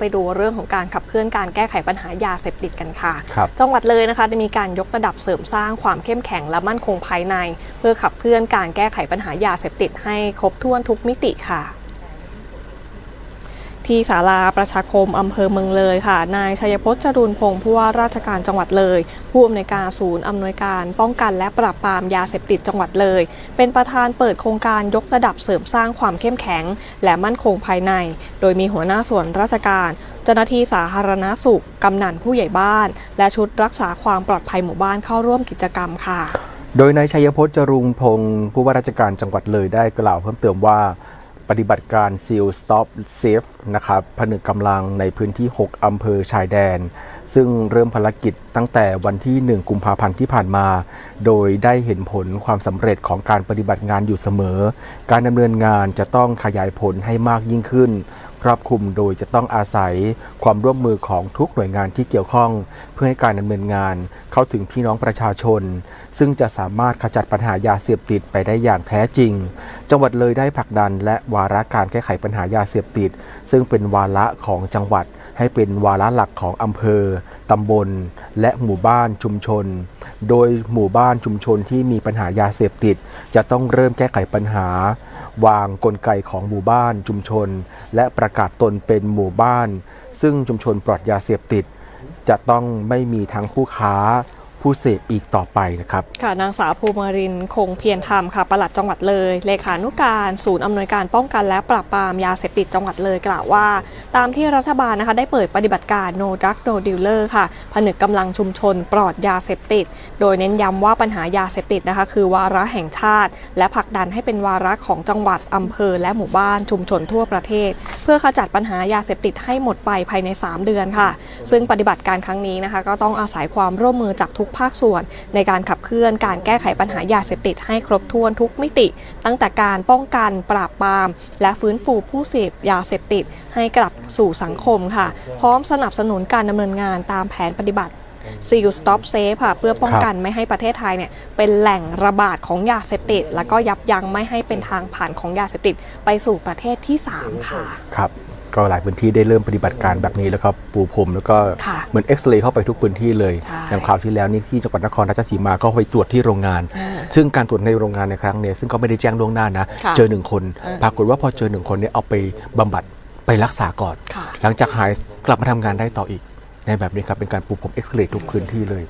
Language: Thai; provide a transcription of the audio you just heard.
ไปดูเรื่องของการขับเคลื่อนการแก้ไขปัญหายาเสพติดกันค่ะครับจังหวัดเลยนะคะได้มีการยกระดับเสริมสร้างความเข้มแข็งและมั่นคงภายใน เพื่อขับเคลื่อนการแก้ไขปัญหายาเสพติดให้ครบถ้วนทุกมิติค่ะ ที่ศาลาประชาคมอำเภอเมืองเลยค่ะ นายชัยพจน์จรุนพงศ์ผู้ว่าราชการจังหวัดเลย ผู้อำนวยการศูนย์อำนวยการป้องกันและปราบปรามยาเสพติดจังหวัดเลย เป็นประธานเปิดโครงการยกระดับเสริมสร้างความเข้มแข็ง และมั่นคงภายใน โดยมีหัวหน้าส่วนราชการเจ้าหน้าที่สาธารณสุข กำนันผู้ใหญ่บ้าน และชุดรักษาความปลอดภัยหมู่บ้านเข้าร่วมกิจกรรมค่ะ โดยนายชัยพจน์จรุงพงศ์ผู้ว่าราชการจังหวัดเลยได้กล่าวเพิ่มเติมว่า ปฏิบัติการ Seal Stop Safe นะครับผนึกกำลังในพื้นที่ 6 อำเภอชายแดน ซึ่งเริ่มภารกิจตั้งแต่วันที่ 1 กุมภาพันธ์ที่ผ่านมา โดยได้เห็นผลความสำเร็จของการปฏิบัติงานอยู่เสมอ การดำเนินงานจะต้องขยายผลให้มากยิ่งขึ้น ครอบคลุมโดยจะต้องอาศัยความร่วมมือของทุกหน่วยงานที่เกี่ยวข้อง เพื่อให้การดำเนินงานเข้าถึงพี่น้องประชาชน ซึ่งจะสามารถขจัดปัญหายาเสพติดไปได้อย่างแท้จริง จังหวัดเลยได้ผลักดัน และวาระการแก้ไขปัญหายาเสพติด ซึ่งเป็นวาระของจังหวัด ให้เป็นวาระหลักของอำเภอตำบล และหมู่บ้านชุมชน โดยหมู่บ้านชุมชนที่มีปัญหายาเสพติด จะต้องเริ่มแก้ไขปัญหา วางกลไกของหมู่บ้านชุมชน และประกาศตนเป็นหมู่บ้าน ซึ่งชุมชนปลอดยาเสพติด จะต้องไม่มีทั้งผู้ค้าผู้เสพอีกต่อไปนะครับ ค่ะนางสาวภูมารินคงเพียรธรรมค่ะปลัดจังหวัดเลย เลขานุการ ศูนย์อำนวยการป้องกันและปราบปรามยาเสพติดจังหวัดเลยกล่าวว่า ตามที่รัฐบาลนะคะได้เปิดปฏิบัติการ No Drug No Dealer ค่ะ ผนึกกำลังชุมชนปลอดยาเสพติด โดยเน้นย้ำว่าปัญหายาเสพติดนะคะ คือวาระแห่งชาติ และผลักดันให้เป็นวาระของจังหวัดอำเภอ และหมู่บ้านชุมชนทั่วประเทศ เพื่อขจัดปัญหายาเสพติดให้หมดไปภายใน 3 เดือนค่ะ ซึ่งปฏิบัติการครั้งนี้นะคะ ก็ต้องอาศัยความร่วมมือจากทุกภาคส่วน ในการขับเคลื่อนการแก้ไขปัญหายาเสพติดให้ครบถ้วนทุกมิติ ตั้งแต่การป้องกันปราบปราม และฟื้นฟูผู้เสพยาเสพติดให้กลับ สู่สังคมค่ะ พร้อมสนับสนุนการดำเนินงานตามแผนปฏิบัติ Seal Stop Safe ค่ะ เพื่อป้องกันไม่ให้ประเทศไทยเนี่ยเป็นแหล่งระบาดของยาเสพติด แล้วก็ยับยั้งไม่ให้เป็นทางผ่านของยาเสพติด ไปสู่ประเทศที่ 3 ค่ะ ครับก็หลายพื้นที่ได้เริ่มปฏิบัติการแบบนี้แล้วก็ปูพรมแล้วก็ค่ะเหมือนเอ็กซเรย์เข้าไปทุกพื้นที่เลยใช่อย่างคราวที่แล้วนี่ที่จังหวัดนครราชสีมาก็ไปตรวจที่โรงงานอ่าซึ่งการตรวจในโรงงานในครั้งเนี้ซึ่งก็ไม่ได้แจ้งล่วงหน้านะค่ะเจอหนึ่งคนอ่าปรากฏว่าพอเจอหนึ่งคนเนี่ยเอาไปบำบัด ไปรักษาก่อน หลังจากหายกลับมาทำงานได้ต่ออีก ในแบบนี้ครับเป็นการปูพรมเอ็กซเรย์ทุกพื้นที่เลย